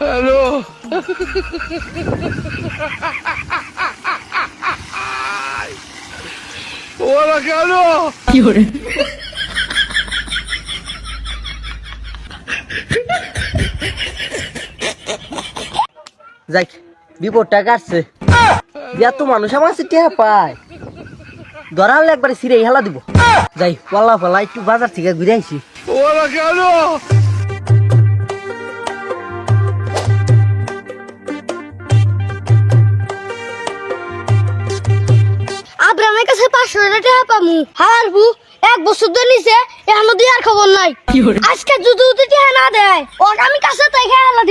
Hello ওরা কেন যাই বিপদটা কাটছে। এত মানুষ আমার কাছে টেহা পায়। ধরা হলে একবারে সিরে হেলা দিব। যাই পাল্লা পাল্লা একটু বাজার থেকে ঘুরে আইছি কেন আব্রামের কাছে পাঁচশো টাকা পামু। হারবু এক বছর ধরে নিছে এখনও দিয়ে আর খবর নাই। আজকে যদি টাকা না দেয় ও আমি কাছে তাই খেয়ে হালা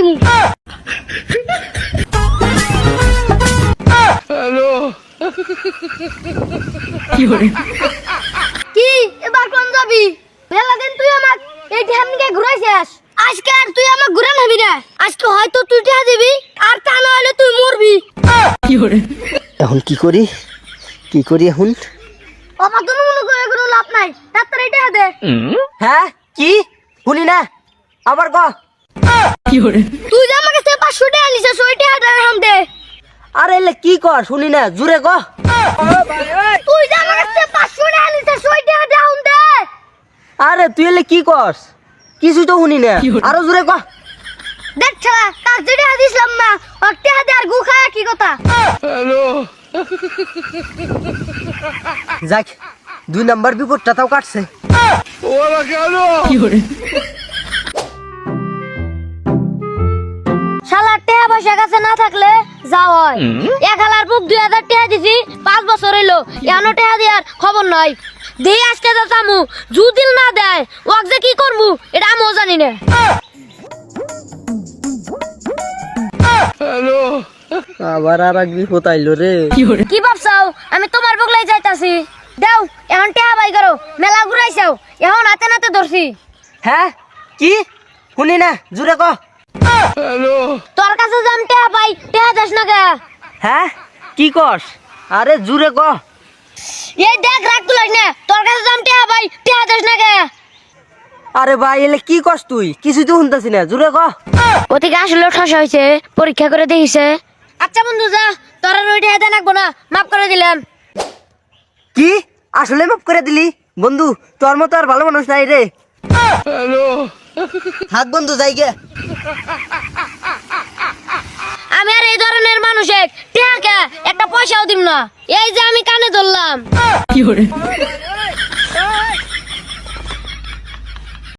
কি এবার কোন যাবি? মেলা দিন তুই আমার এই নিয়ে ঘুরাইছিস। আজকে আর তুই আমার ঘুরে নেবি না। আজকে হয়তো তুই ঠেয়া দিবি আর তা না হলে তুই মরবি। এখন কি করি? কি করি এখন? আমার তো মনে করে কোনো লাভ নাই। ডাক্তার এটা দে। হ্যাঁ? কি? শুনি না। আবার ক? তুই যে আমার কাছে পাঁচশো টাকা নিছিস ওই টাকাটা এখন দে। আরে এলে কি কর? শুনি না জুড়ে ক। তুই যে আমার কাছে পাঁচশো টাকা নিছিস ওই টাকাটা এখন দে। আরে তুই এলে কি করস? কিছু তো শুনি না। আরও জুড়ে ক। দেখ ছাড়া কাজ যে টাকা দিছিলাম না। টাকা দে আর গুখায় কি কথা? হ্যালো। যাক দুই নাম্বার বিপদটা তাও কাটছে। ওরা কেন? শালার টেহা পয়সা কাছে না থাকলে যাও হয়। এক হালার বুক দুই হাজার টেহা দিছি পাঁচ বছর হইল এখনও টেহা দেওয়ার খবর নাই। দেই আজকে তো চামু জুদিল না দেয় ওক যে কি করব এটা আমিও জানি না। হ্যালো। আবার আর এক বিপদ আইলো রে। কি ভাবছাও? আমি তোমার বগলাই যাইতাছি। দাও এখন টেহা বাই করো মেলা ঘুরাইছাও এখন হাতে নাতে ধরছি। হ্যাঁ? কি? শুনি না জুড়ে ক। হ্যালো তোর কাছে যাম টেহা পাই টেহা যাস না কে হ্যাঁ? কি কস? আরে জুড়ে ক। এই দেখ রাখ তুলাস না। তোর কাছে যাম টেহা পাই টেহা যাস না কে আরে ভাই এলে কি কস তুই? কিছু তো শুনতেছি না। জুড়ে ক। ওদিকে আসলে ঠসা হয়েছে পরীক্ষা করে দেখিছে। আচ্ছা বন্ধু যা। তোর আর ওইটা হাতে রাখব না মাফ করে দিলাম। কি? আসলে মাফ করে দিলি? বন্ধু তোর মতো আর ভালো মানুষ নাই রে। হ্যালো। হাত বন্ধু যাই গে। আমি আর এই ধরনের মানুষ এক। একটা পয়সাও দিব না। এই যে আমি কানে ধরলাম।